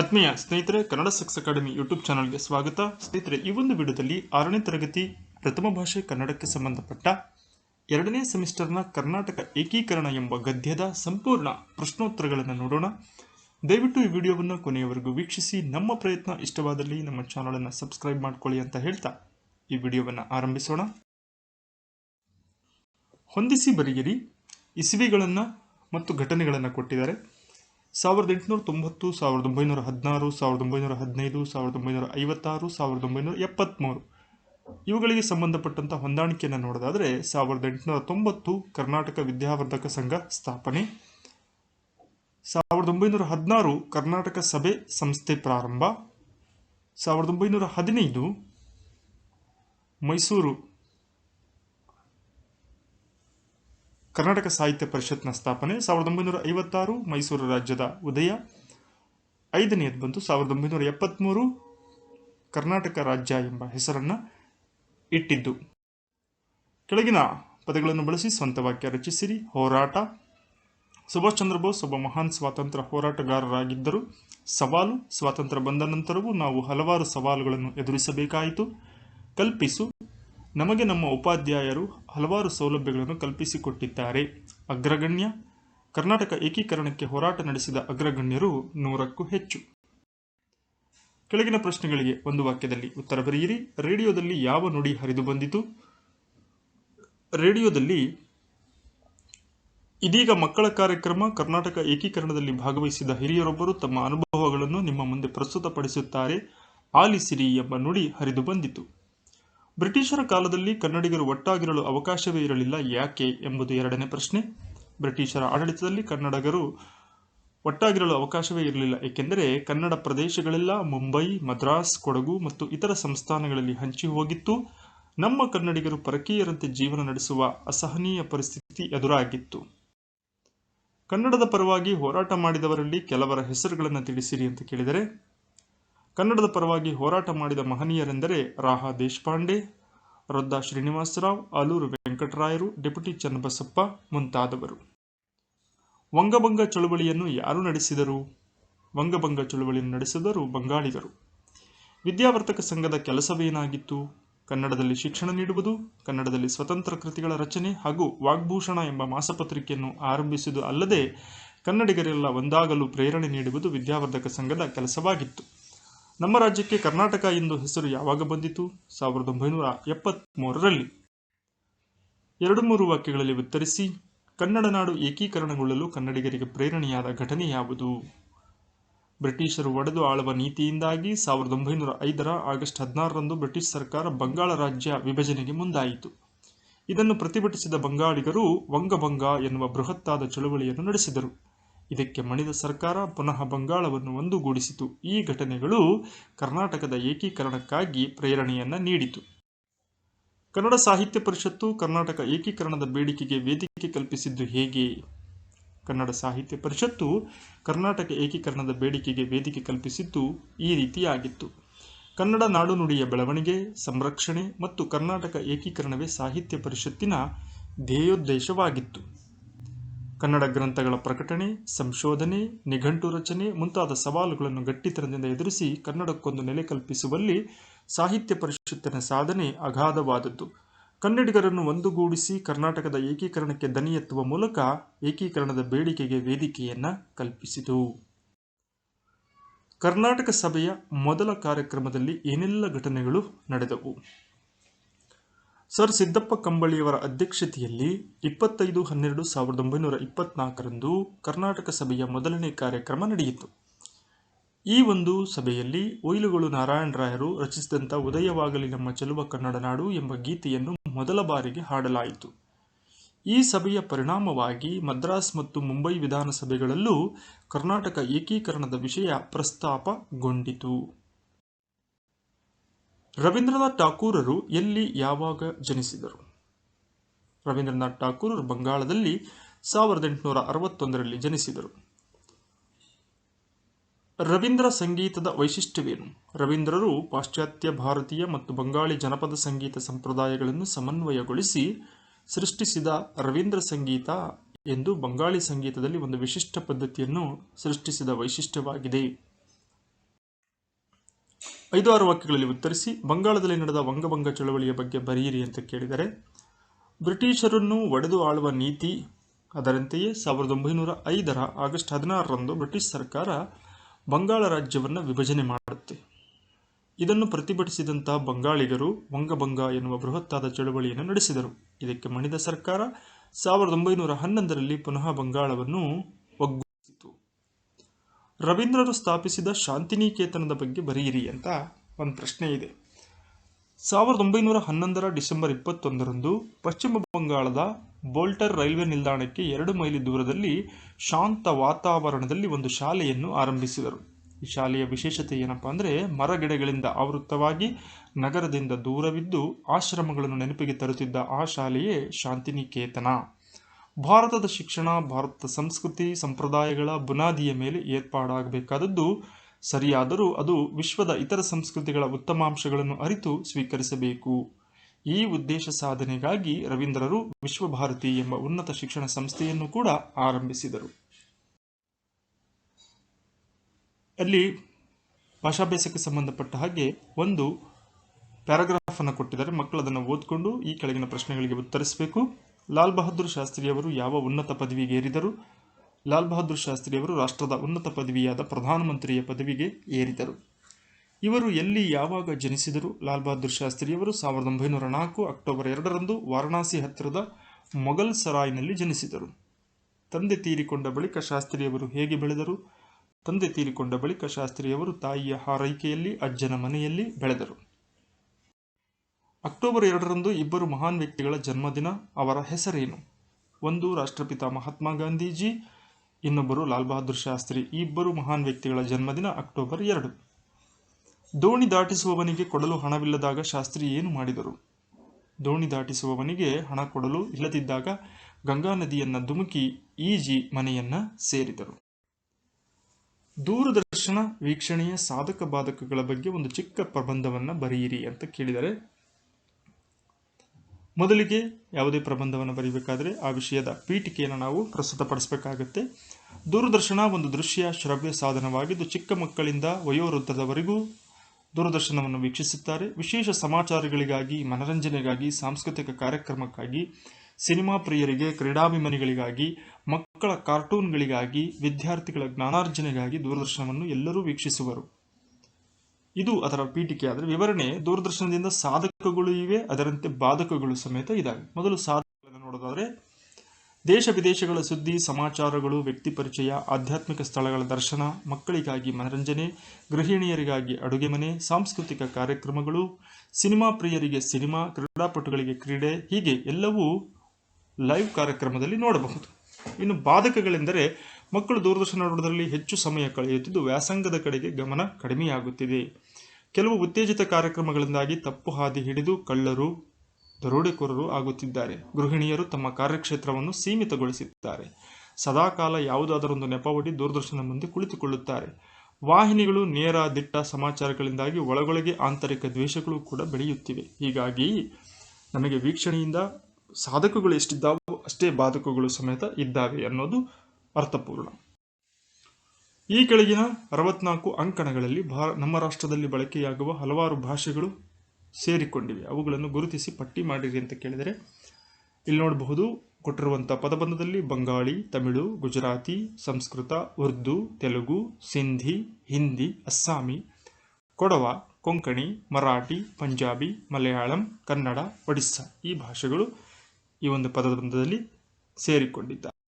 ಆತ್ಮೀಯ ಸ್ನೇಹಿತರೆ, Kannada sucks academy YouTube ಚಾನಲ್ಗೆ ಸ್ವಾಗತ. ಸ್ನೇಹಿತರೆ, ಈ ಒಂದು ವಿಡಿಯೋದಲ್ಲಿ ಆರನೇ ತರಗತಿ ಪ್ರಥಮ ಭಾಷೆ ಕನ್ನಡಕ್ಕೆ ಸಂಬಂಧಪಟ್ಟ ಎರಡನೇ ಸೆಮಿಸ್ಟರ್ನ ಕರ್ನಾಟಕ ಏಕೀಕರಣ ಎಂಬ ಗದ್ಯದ ಸಂಪೂರ್ಣ ಪ್ರಶ್ನೋತ್ತರಗಳನ್ನು ನೋಡೋಣ. ದಯವಿಟ್ಟು ಈ ವಿಡಿಯೋವನ್ನು ಕೊನೆಯವರೆಗೂ ವೀಕ್ಷಿಸಿ. ನಮ್ಮ ಪ್ರಯತ್ನ ಇಷ್ಟವಾದಲ್ಲಿ ನಮ್ಮ ಚಾನಲನ್ನು ಸಬ್ಸ್ಕ್ರೈಬ್ ಮಾಡ್ಕೊಳ್ಳಿ ಅಂತ ಹೇಳ್ತಾ ಈ ವಿಡಿಯೋವನ್ನು ಆರಂಭಿಸೋಣ. ಹೊಂದಿಸಿ ಬರೆಯಿರಿ. ಇಸವಿಗಳನ್ನು ಮತ್ತು ಘಟನೆಗಳನ್ನು ಕೊಟ್ಟಿದ್ದಾರೆ. ಸಾವಿರದ ಎಂಟುನೂರ ತೊಂಬತ್ತು, ಸಾವಿರದ ಒಂಬೈನೂರ ಹದಿನಾರು, ಸಾವಿರದ ಒಂಬೈನೂರ ಹದಿನೈದು, ಸಾವಿರದ ಒಂಬೈನೂರ ಐವತ್ತಾರು, ಸಾವಿರದ ಒಂಬೈನೂರ ಎಪ್ಪತ್ತ್ಮೂರು ಇವುಗಳಿಗೆ ಸಂಬಂಧಪಟ್ಟಂಥ ಹೊಂದಾಣಿಕೆಯನ್ನು ನೋಡೋದಾದರೆ ಸಾವಿರದ ಎಂಟುನೂರ ತೊಂಬತ್ತು ಕರ್ನಾಟಕ ವಿದ್ಯಾವರ್ಧಕ ಸಂಘ ಸ್ಥಾಪನೆ. ಸಾವಿರದ ಒಂಬೈನೂರ ಹದಿನಾರು ಕರ್ನಾಟಕ ಸಭೆ ಸಂಸ್ಥೆ ಪ್ರಾರಂಭ. ಸಾವಿರದ ಒಂಬೈನೂರ ಹದಿನೈದು ಮೈಸೂರು ಕರ್ನಾಟಕ ಸಾಹಿತ್ಯ ಪರಿಷತ್ನ ಸ್ಥಾಪನೆ ಸಾವಿರದ ಒಂಬೈನೂರ ಐವತ್ತಾರು ಮೈಸೂರು ರಾಜ್ಯದ ಉದಯ. ಐದನೆಯದು ಬಂತು ಸಾವಿರದ ಒಂಬೈನೂರ ಎಪ್ಪತ್ತ್ಮೂರು ಕರ್ನಾಟಕ ರಾಜ್ಯ ಎಂಬ ಹೆಸರನ್ನು ಇಟ್ಟಿದ್ದು. ಕೆಳಗಿನ ಪದಗಳನ್ನು ಬಳಸಿ ಸ್ವಂತ ವಾಕ್ಯ ರಚಿಸಿರಿ. ಹೋರಾಟ. ಸುಭಾಷ್ ಚಂದ್ರ ಬೋಸ್ ಒಬ್ಬ ಮಹಾನ್ ಸ್ವಾತಂತ್ರ್ಯ ಹೋರಾಟಗಾರರಾಗಿದ್ದರು. ಸವಾಲು, ಸ್ವಾತಂತ್ರ್ಯ ಬಂದ ನಂತರವೂ ನಾವು ಹಲವಾರು ಸವಾಲುಗಳನ್ನು ಎದುರಿಸಬೇಕಾಯಿತು. ಕಲ್ಪಿಸು. ನಮಗೆ ನಮ್ಮ ಉಪಾಧ್ಯಾಯರು ಹಲವಾರು ಸೌಲಭ್ಯಗಳನ್ನು ಕಲ್ಪಿಸಿಕೊಟ್ಟಿದ್ದಾರೆ. ಅಗ್ರಗಣ್ಯ, ಕರ್ನಾಟಕ ಏಕೀಕರಣಕ್ಕೆ ಹೋರಾಟ ನಡೆಸಿದ ಅಗ್ರಗಣ್ಯರು ನೂರಕ್ಕೂ ಹೆಚ್ಚು. ಕೆಳಗಿನ ಪ್ರಶ್ನೆಗಳಿಗೆ ಒಂದು ವಾಕ್ಯದಲ್ಲಿ ಉತ್ತರ ಬರೆಯಿರಿ. ರೇಡಿಯೋದಲ್ಲಿ ಯಾವ ನುಡಿ ಹರಿದು ಬಂದಿತು? ರೇಡಿಯೋದಲ್ಲಿ ಇದೀಗ ಮಕ್ಕಳ ಕಾರ್ಯಕ್ರಮ, ಕರ್ನಾಟಕ ಏಕೀಕರಣದಲ್ಲಿ ಭಾಗವಹಿಸಿದ ಹಿರಿಯರೊಬ್ಬರು ತಮ್ಮ ಅನುಭವಗಳನ್ನು ನಿಮ್ಮ ಮುಂದೆ ಪ್ರಸ್ತುತಪಡಿಸುತ್ತಾರೆ. ಆಲಿಸಿರಿ ಎಂಬ ನುಡಿ ಹರಿದು ಬಂದಿತು. ಬ್ರಿಟಿಷರ ಕಾಲದಲ್ಲಿ ಕನ್ನಡಿಗರು ಒಟ್ಟಾಗಿರಲು ಅವಕಾಶವೇ ಇರಲಿಲ್ಲ. ಯಾಕೆ ಎಂಬುದು ಎರಡನೇ ಪ್ರಶ್ನೆ. ಬ್ರಿಟಿಷರ ಆಡಳಿತದಲ್ಲಿ ಕನ್ನಡಿಗರು ಒಟ್ಟಾಗಿರಲು ಅವಕಾಶವೇ ಇರಲಿಲ್ಲ. ಏಕೆಂದರೆ ಕನ್ನಡ ಪ್ರದೇಶಗಳೆಲ್ಲ ಮುಂಬೈ, ಮದ್ರಾಸ್, ಕೊಡಗು ಮತ್ತು ಇತರ ಸಂಸ್ಥಾನಗಳಲ್ಲಿ ಹಂಚಿ ಹೋಗಿತ್ತು. ನಮ್ಮ ಕನ್ನಡಿಗರು ಪರಕೀಯರಂತೆ ಜೀವನ ನಡೆಸುವ ಅಸಹನೀಯ ಪರಿಸ್ಥಿತಿ ಎದುರಾಗಿತ್ತು. ಕನ್ನಡದ ಪರವಾಗಿ ಹೋರಾಟ ಮಾಡಿದವರಲ್ಲಿ ಕೆಲವರ ಹೆಸರುಗಳನ್ನು ತಿಳಿಸಿರಿ ಅಂತ ಕೇಳಿದರೆ ಕನ್ನಡದ ಪರವಾಗಿ ಹೋರಾಟ ಮಾಡಿದ ಮಹನೀಯರೆಂದರೆ ರಾಹ ದೇಶಪಾಂಡೆ ರೊದ್ದ ಶ್ರೀನಿವಾಸರಾವ್ ಆಲೂರು ವೆಂಕಟರಾಯರು, ಡೆಪ್ಯುಟಿ ಚನ್ನಬಸಪ್ಪ ಮುಂತಾದವರು. ವಂಗಭಂಗ ಚಳುವಳಿಯನ್ನು ಯಾರು ನಡೆಸಿದರು? ವಂಗಭಂಗ ಚಳುವಳಿಯನ್ನು ನಡೆಸಿದರು ಬಂಗಾಳಿಗರು. ವಿದ್ಯಾವರ್ತಕ ಸಂಘದ ಕೆಲಸವೇನಾಗಿತ್ತು? ಕನ್ನಡದಲ್ಲಿ ಶಿಕ್ಷಣ ನೀಡುವುದು, ಕನ್ನಡದಲ್ಲಿ ಸ್ವತಂತ್ರ ಕೃತಿಗಳ ರಚನೆ ಹಾಗೂ ವಾಗ್ಭೂಷಣ ಎಂಬ ಮಾಸಪತ್ರಿಕೆಯನ್ನು ಆರಂಭಿಸುವುದು ಅಲ್ಲದೆ ಕನ್ನಡಿಗರೆಲ್ಲ ಒಂದಾಗಲು ಪ್ರೇರಣೆ ನೀಡುವುದು ವಿದ್ಯಾವರ್ಧಕ ಸಂಘದ ಕೆಲಸವಾಗಿತ್ತು. ನಮ್ಮ ರಾಜ್ಯಕ್ಕೆ ಕರ್ನಾಟಕ ಎಂದು ಹೆಸರು ಯಾವಾಗ ಬಂದಿತು? ಸಾವಿರದ ಒಂಬೈನೂರ ಎಪ್ಪತ್ತ್ಮೂರರಲ್ಲಿ ಎರಡು ಮೂರು ವಾಕ್ಯಗಳಲ್ಲಿ ಉತ್ತರಿಸಿ, ಕನ್ನಡ ನಾಡು ಏಕೀಕರಣಗೊಳ್ಳಲು ಕನ್ನಡಿಗರಿಗೆ ಪ್ರೇರಣೆಯಾದ ಘಟನೆ ಯಾವುದು? ಬ್ರಿಟಿಷರು ಒಡೆದು ಆಳುವ ನೀತಿಯಿಂದಾಗಿ ಸಾವಿರದ ಒಂಬೈನೂರ ಐದರ ಆಗಸ್ಟ್ ಹದಿನಾರರಂದು ಬ್ರಿಟಿಷ್ ಸರ್ಕಾರ ಬಂಗಾಳ ರಾಜ್ಯ ವಿಭಜನೆಗೆ ಮುಂದಾಯಿತು. ಇದನ್ನು ಪ್ರತಿಭಟಿಸಿದ ಬಂಗಾಳಿಗರು ವಂಗಭಂಗ ಎನ್ನುವ ಬೃಹತ್ತಾದ ಚಳುವಳಿಯನ್ನು ನಡೆಸಿದರು. ಇದಕ್ಕೆ ಮಣಿದ ಸರ್ಕಾರ ಪುನಃ ಬಂಗಾಳವನ್ನು ಒಂದುಗೂಡಿಸಿತು. ಈ ಘಟನೆಗಳು ಕರ್ನಾಟಕದ ಏಕೀಕರಣಕ್ಕಾಗಿ ಪ್ರೇರಣೆಯನ್ನ ನೀಡಿತು. ಕನ್ನಡ ಸಾಹಿತ್ಯ ಪರಿಷತ್ತು ಕರ್ನಾಟಕ ಏಕೀಕರಣದ ಬೇಡಿಕೆಗೆ ವೇದಿಕೆ ಕಲ್ಪಿಸಿದ್ದು ಹೇಗೆ? ಕನ್ನಡ ಸಾಹಿತ್ಯ ಪರಿಷತ್ತು ಕರ್ನಾಟಕ ಏಕೀಕರಣದ ಬೇಡಿಕೆಗೆ ವೇದಿಕೆ ಕಲ್ಪಿಸಿದ್ದು ಈ ರೀತಿಯಾಗಿತ್ತು. ಕನ್ನಡ ನಾಡು ನುಡಿಯ ಬೆಳವಣಿಗೆ, ಸಂರಕ್ಷಣೆ ಮತ್ತು ಕರ್ನಾಟಕ ಏಕೀಕರಣವೇ ಸಾಹಿತ್ಯ ಪರಿಷತ್ತಿನ ಧ್ಯೇಯೋದ್ದೇಶವಾಗಿತ್ತು. ಕನ್ನಡ ಗ್ರಂಥಗಳ ಪ್ರಕಟಣೆ, ಸಂಶೋಧನೆ, ನಿಘಂಟು ರಚನೆ ಮುಂತಾದ ಸವಾಲುಗಳನ್ನು ಗಟ್ಟಿತನದಿಂದ ಎದುರಿಸಿ ಕನ್ನಡಕ್ಕೊಂದು ನೆಲೆ ಕಲ್ಪಿಸುವಲ್ಲಿ ಸಾಹಿತ್ಯ ಪರಿಷತ್ತಿನ ಸಾಧನೆ ಅಗಾಧವಾದದ್ದು. ಕನ್ನಡಿಗರನ್ನು ಒಂದುಗೂಡಿಸಿ ಕರ್ನಾಟಕದ ಏಕೀಕರಣಕ್ಕೆ ದನಿ ಎತ್ತುವ ಮೂಲಕ ಏಕೀಕರಣದ ಬೇಡಿಕೆಗೆ ವೇದಿಕೆಯನ್ನು ಕಲ್ಪಿಸಿತು. ಕರ್ನಾಟಕ ಸಭೆಯ ಮೊದಲ ಕಾರ್ಯಕ್ರಮದಲ್ಲಿ ಏನೆಲ್ಲ ಘಟನೆಗಳು ನಡೆದವು? ಸರ್ ಸಿದ್ದಪ್ಪ ಕಂಬಳಿಯವರ ಅಧ್ಯಕ್ಷತೆಯಲ್ಲಿ ಇಪ್ಪತ್ತೈದು ಹನ್ನೆರಡು ಸಾವಿರದ ಒಂಬೈನೂರ ಇಪ್ಪತ್ನಾಲ್ಕರಂದು ಕರ್ನಾಟಕ ಸಭೆಯ ಮೊದಲನೇ ಕಾರ್ಯಕ್ರಮ ನಡೆಯಿತು. ಈ ಒಂದು ಸಭೆಯಲ್ಲಿ ಒಯ್ಲುಗಳು ನಾರಾಯಣರಾಯರು ರಚಿಸಿದಂಥ ಉದಯವಾಗಲಿ ನಮ್ಮ ಚೆಲುವ ಕನ್ನಡ ನಾಡು ಎಂಬ ಗೀತೆಯನ್ನು ಮೊದಲ ಬಾರಿಗೆ ಹಾಡಲಾಯಿತು. ಈ ಸಭೆಯ ಪರಿಣಾಮವಾಗಿ ಮದ್ರಾಸ್ ಮತ್ತು ಮುಂಬೈ ವಿಧಾನಸಭೆಗಳಲ್ಲೂ ಕರ್ನಾಟಕ ಏಕೀಕರಣದ ವಿಷಯ ಪ್ರಸ್ತಾಪಗೊಂಡಿತು. ರವೀಂದ್ರನಾಥ್ ಠಾಕೂರರು ಎಲ್ಲಿ ಯಾವಾಗ ಜನಿಸಿದರು? ರವೀಂದ್ರನಾಥ್ ಠಾಕೂರರು ಬಂಗಾಳದಲ್ಲಿ ಸಾವಿರದ ಎಂಟುನೂರ ಅರವತ್ತೊಂದರಲ್ಲಿ ಜನಿಸಿದರು. ರವೀಂದ್ರ ಸಂಗೀತದ ವೈಶಿಷ್ಟ್ಯವೇನು? ರವೀಂದ್ರರು ಪಾಶ್ಚಾತ್ಯ, ಭಾರತೀಯ ಮತ್ತು ಬಂಗಾಳಿ ಜನಪದ ಸಂಗೀತ ಸಂಪ್ರದಾಯಗಳನ್ನು ಸಮನ್ವಯಗೊಳಿಸಿ ಸೃಷ್ಟಿಸಿದ ರವೀಂದ್ರ ಸಂಗೀತ ಎಂದು ಬಂಗಾಳಿ ಸಂಗೀತದಲ್ಲಿ ಒಂದು ವಿಶಿಷ್ಟ ಪದ್ಧತಿಯನ್ನು ಸೃಷ್ಟಿಸಿದ ವೈಶಿಷ್ಟ್ಯವಾಗಿದೆ. ಐದು ಆರು ವಾಕ್ಯಗಳಲ್ಲಿ ಉತ್ತರಿಸಿ, ಬಂಗಾಳದಲ್ಲಿ ನಡೆದ ವಂಗಭಂಗ ಚಳವಳಿಯ ಬಗ್ಗೆ ಬರೆಯಿರಿ ಅಂತ ಕೇಳಿದರೆ, ಬ್ರಿಟಿಷರನ್ನು ಒಡೆದು ಆಳುವ ನೀತಿ ಅದರಂತೆಯೇ ಸಾವಿರದ ಒಂಬೈನೂರ ಐದರ ಆಗಸ್ಟ್ ಹದಿನಾರರಂದು ಬ್ರಿಟಿಷ್ ಸರ್ಕಾರ ಬಂಗಾಳ ರಾಜ್ಯವನ್ನು ವಿಭಜನೆ ಮಾಡುತ್ತೆ. ಇದನ್ನು ಪ್ರತಿಭಟಿಸಿದಂತಹ ಬಂಗಾಳಿಗರು ವಂಗಭಂಗ ಎನ್ನುವ ಬೃಹತ್ತಾದ ಚಳವಳಿಯನ್ನು ನಡೆಸಿದರು. ಇದಕ್ಕೆ ಮಣಿದ ಸರ್ಕಾರ ಸಾವಿರದ ಒಂಬೈನೂರ ಹನ್ನೊಂದರಲ್ಲಿ ಪುನಃ ಬಂಗಾಳವನ್ನು ಒಗ್ಗೂಡಿಸಿತು ರವೀಂದ್ರರು ಸ್ಥಾಪಿಸಿದ ಶಾಂತಿನಿಕೇತನದ ಬಗ್ಗೆ ಬರೆಯಿರಿ ಅಂತ ಒಂದು ಪ್ರಶ್ನೆ ಇದೆ. ಸಾವಿರದ ಒಂಬೈನೂರ ಹನ್ನೊಂದರ ಡಿಸೆಂಬರ್ ಇಪ್ಪತ್ತೊಂದರಂದು ಪಶ್ಚಿಮ ಬಂಗಾಳದ ಬೋಲ್ಟರ್ ರೈಲ್ವೆ ನಿಲ್ದಾಣಕ್ಕೆ ಎರಡು ಮೈಲಿ ದೂರದಲ್ಲಿ ಶಾಂತ ವಾತಾವರಣದಲ್ಲಿ ಒಂದು ಶಾಲೆಯನ್ನು ಆರಂಭಿಸಿದರು. ಈ ಶಾಲೆಯ ವಿಶೇಷತೆ ಏನಪ್ಪ ಅಂದರೆ ಮರಗಿಡಗಳಿಂದ ಆವೃತ್ತವಾಗಿ ನಗರದಿಂದ ದೂರವಿದ್ದು ಆಶ್ರಮಗಳನ್ನು ನೆನಪಿಗೆ ತರುತ್ತಿದ್ದ ಆ ಶಾಲೆಯೇ ಶಾಂತಿನಿಕೇತನ. ಭಾರತದ ಶಿಕ್ಷಣ, ಭಾರತದ ಸಂಸ್ಕೃತಿ, ಸಂಪ್ರದಾಯಗಳ ಬುನಾದಿಯ ಮೇಲೆ ಏರ್ಪಾಡಾಗಬೇಕಾದದ್ದು ಸರಿಯಾದರೂ ಅದು ವಿಶ್ವದ ಇತರ ಸಂಸ್ಕೃತಿಗಳ ಉತ್ತಮಾಂಶಗಳನ್ನು ಅರಿತು ಸ್ವೀಕರಿಸಬೇಕು. ಈ ಉದ್ದೇಶ ಸಾಧನೆಗಾಗಿ ರವೀಂದ್ರರು ವಿಶ್ವಭಾರತಿ ಎಂಬ ಉನ್ನತ ಶಿಕ್ಷಣ ಸಂಸ್ಥೆಯನ್ನು ಕೂಡ ಆರಂಭಿಸಿದರು. ಅಲ್ಲಿ ಭಾಷಾಭ್ಯಾಸಕ್ಕೆ ಸಂಬಂಧಪಟ್ಟ ಹಾಗೆ ಒಂದು ಪ್ಯಾರಾಗ್ರಾಫ್ ಅನ್ನು ಕೊಟ್ಟಿದ್ದಾರೆ. ಮಕ್ಕಳು ಅದನ್ನು ಓದ್ಕೊಂಡು ಈ ಕೆಳಗಿನ ಪ್ರಶ್ನೆಗಳಿಗೆ ಉತ್ತರಿಸಬೇಕು. ಲಾಲ್ ಬಹದ್ದೂರ್ ಶಾಸ್ತ್ರಿಯವರು ಯಾವ ಉನ್ನತ ಪದವಿಗೆ ಏರಿದರು ಲಾಲ್ ಬಹದ್ದೂರ್ ಶಾಸ್ತ್ರಿಯವರು ರಾಷ್ಟ್ರದ ಉನ್ನತ ಪದವಿಯಾದ ಪ್ರಧಾನಮಂತ್ರಿಯ ಪದವಿಗೆ ಏರಿದರು. ಇವರು ಎಲ್ಲಿ ಯಾವಾಗ ಜನಿಸಿದರು? ಲಾಲ್ ಬಹದ್ದೂರ್ ಶಾಸ್ತ್ರಿಯವರು ಸಾವಿರದ ಒಂಬೈನೂರ ನಾಲ್ಕು ಅಕ್ಟೋಬರ್ ಎರಡರಂದು ವಾರಣಾಸಿ ಹತ್ತಿರದ ಮೊಘಲ್ ಸರಾಯ್ನಲ್ಲಿ ಜನಿಸಿದರು. ತಂದೆ ತೀರಿಕೊಂಡ ಬಳಿಕ ಶಾಸ್ತ್ರಿಯವರು ಹೇಗೆ ಬೆಳೆದರು? ತಂದೆ ತೀರಿಕೊಂಡ ಬಳಿಕ ಶಾಸ್ತ್ರಿಯವರು ತಾಯಿಯ ಹಾರೈಕೆಯಲ್ಲಿ, ಅಜ್ಜನ ಮನೆಯಲ್ಲಿ ಬೆಳೆದರು. ಅಕ್ಟೋಬರ್ ಎರಡರಂದು ಇಬ್ಬರು ಮಹಾನ್ ವ್ಯಕ್ತಿಗಳ ಜನ್ಮದಿನ. ಅವರ ಹೆಸರೇನು? ಒಂದು ರಾಷ್ಟ್ರಪಿತ ಮಹಾತ್ಮ ಗಾಂಧೀಜಿ, ಇನ್ನೊಬ್ಬರು ಲಾಲ್ ಬಹದ್ದೂರ್ ಶಾಸ್ತ್ರಿ. ಈ ಇಬ್ಬರು ಮಹಾನ್ ವ್ಯಕ್ತಿಗಳ ಜನ್ಮದಿನ ಅಕ್ಟೋಬರ್ ಎರಡು. ದೋಣಿ ದಾಟಿಸುವವನಿಗೆ ಕೊಡಲು ಹಣವಿಲ್ಲದಾಗ ಶಾಸ್ತ್ರಿ ಏನು ಮಾಡಿದರು? ದೋಣಿ ದಾಟಿಸುವವನಿಗೆ ಹಣ ಕೊಡಲು ಇಲ್ಲದಿದ್ದಾಗ ಗಂಗಾ ನದಿಯನ್ನು ಧುಮುಕಿ ಈಜಿ ಮನೆಯನ್ನ ಸೇರಿದರು. ದೂರದರ್ಶನ, ವೀಕ್ಷಣೆಯ ಸಾಧಕ ಬಾಧಕಗಳ ಬಗ್ಗೆ ಒಂದು ಚಿಕ್ಕ ಪ್ರಬಂಧವನ್ನು ಬರೆಯಿರಿ ಅಂತ ಕೇಳಿದರೆ ಮೊದಲಿಗೆ ಯಾವುದೇ ಪ್ರಬಂಧವನ್ನು ಬರೀಬೇಕಾದರೆ ಆ ವಿಷಯದ ಪೀಠಿಕೆಯನ್ನು ನಾವು ಪ್ರಸ್ತುತಪಡಿಸಬೇಕಾಗುತ್ತೆ. ದೂರದರ್ಶನ ಒಂದು ದೃಶ್ಯ, ಶ್ರವ್ಯ ಸಾಧನವಾಗಿದ್ದು ಚಿಕ್ಕ ಮಕ್ಕಳಿಂದ ವಯೋವೃದ್ಧದವರೆಗೂ ದೂರದರ್ಶನವನ್ನು ವೀಕ್ಷಿಸುತ್ತಾರೆ. ವಿಶೇಷ ಸಮಾಚಾರಗಳಿಗಾಗಿ, ಮನರಂಜನೆಗಾಗಿ, ಸಾಂಸ್ಕೃತಿಕ ಕಾರ್ಯಕ್ರಮಕ್ಕಾಗಿ, ಸಿನಿಮಾ ಪ್ರಿಯರಿಗೆ, ಕ್ರೀಡಾಭಿಮಾನಿಗಳಿಗಾಗಿ, ಮಕ್ಕಳ ಕಾರ್ಟೂನ್ಗಳಿಗಾಗಿ, ವಿದ್ಯಾರ್ಥಿಗಳ ಜ್ಞಾನಾರ್ಜನೆಗಾಗಿ ದೂರದರ್ಶನವನ್ನು ಎಲ್ಲರೂ ವೀಕ್ಷಿಸುವರು. ಇದು ಅದರ ಪೀಠಿಕೆ ಆದರೆ ವಿವರಣೆ ದೂರದರ್ಶನದಿಂದ ಸಾಧಕಗಳು ಇವೆ, ಅದರಂತೆ ಬಾಧಕಗಳು ಸಮೇತ ಇದ್ದಾವೆ ಮೊದಲು ಸಾಧಕಗಳನ್ನು ನೋಡೋದಾದರೆ, ದೇಶ ವಿದೇಶಗಳ ಸುದ್ದಿ, ಸಮಾಚಾರಗಳು, ವ್ಯಕ್ತಿ ಪರಿಚಯ, ಆಧ್ಯಾತ್ಮಿಕ ಸ್ಥಳಗಳ ದರ್ಶನ, ಮಕ್ಕಳಿಗಾಗಿ ಮನರಂಜನೆ, ಗೃಹಿಣಿಯರಿಗಾಗಿ ಅಡುಗೆ ಮನೆ, ಸಾಂಸ್ಕೃತಿಕ ಕಾರ್ಯಕ್ರಮಗಳು, ಸಿನಿಮಾ ಪ್ರಿಯರಿಗೆ ಸಿನಿಮಾ, ಕ್ರೀಡಾಪಟುಗಳಿಗೆ ಕ್ರೀಡೆ, ಹೀಗೆ ಎಲ್ಲವೂ ಲೈವ್ ಕಾರ್ಯಕ್ರಮದಲ್ಲಿ ನೋಡಬಹುದು. ಇನ್ನು ಬಾಧಕಗಳೆಂದರೆ, ಮಕ್ಕಳು ದೂರದರ್ಶನ ನೋಡೋದರಲ್ಲಿ ಹೆಚ್ಚು ಸಮಯ ಕಳೆಯುತ್ತಿದ್ದು ವ್ಯಾಸಂಗದ ಕಡೆಗೆ ಗಮನ ಕಡಿಮೆಯಾಗುತ್ತಿದೆ. ಕೆಲವು ಉತ್ತೇಜಿತ ಕಾರ್ಯಕ್ರಮಗಳಿಂದಾಗಿ ತಪ್ಪು ಹಾದಿ ಹಿಡಿದು ಕಳ್ಳರು, ದರೋಡೆಕೋರರು ಆಗುತ್ತಿದ್ದಾರೆ. ಗೃಹಿಣಿಯರು ತಮ್ಮ ಕಾರ್ಯಕ್ಷೇತ್ರವನ್ನು ಸೀಮಿತಗೊಳಿಸಿದ್ದಾರೆ. ಸದಾಕಾಲ ಯಾವುದಾದರೊಂದು ನೆಪವೊಡ್ಡಿ ದೂರದರ್ಶನ ಮುಂದೆ ಕುಳಿತುಕೊಳ್ಳುತ್ತಾರೆ. ವಾಹಿನಿಗಳು ನೇರ ದಿಟ್ಟ ಸಮಾಚಾರಗಳಿಂದಾಗಿ ಒಳಗೊಳಗೆ ಆಂತರಿಕ ದ್ವೇಷಗಳು ಕೂಡ ಬೆಳೆಯುತ್ತಿವೆ. ಹೀಗಾಗಿ ನಮಗೆ ವೀಕ್ಷಣೆಯಿಂದ ಸಾಧಕಗಳು ಎಷ್ಟಿದ್ದಾವೋ ಅಷ್ಟೇ ಬಾಧಕಗಳು ಸಮೇತ ಇದ್ದಾವೆ ಅನ್ನೋದು ಅರ್ಥಪೂರ್ಣ. ಈ ಕೆಳಗಿನ ಅರವತ್ನಾಲ್ಕು ಅಂಕಣಗಳಲ್ಲಿ ನಮ್ಮ ರಾಷ್ಟ್ರದಲ್ಲಿ ಬಳಕೆಯಾಗುವ ಹಲವಾರು ಭಾಷೆಗಳು ಸೇರಿಕೊಂಡಿವೆ. ಅವುಗಳನ್ನು ಗುರುತಿಸಿ ಪಟ್ಟಿ ಮಾಡಿರಿ ಅಂತ ಕೇಳಿದರೆ, ಇಲ್ಲಿ ನೋಡಬಹುದು, ಕೊಟ್ಟಿರುವಂಥ ಪದಬಂಧದಲ್ಲಿ ಬಂಗಾಳಿ, ತಮಿಳು, ಗುಜರಾತಿ, ಸಂಸ್ಕೃತ, ಉರ್ದು, ತೆಲುಗು, ಸಿಂಧಿ, ಹಿಂದಿ, ಅಸ್ಸಾಮಿ, ಕೊಡವ, ಕೊಂಕಣಿ, ಮರಾಠಿ, ಪಂಜಾಬಿ, ಮಲಯಾಳಂ, ಕನ್ನಡ, ಒಡಿಸ್ಸಾ ಈ ಭಾಷೆಗಳು ಈ ಒಂದು ಪದಬಂಧದಲ್ಲಿ ಸೇರಿಕೊಂಡಿದ್ದಾರೆ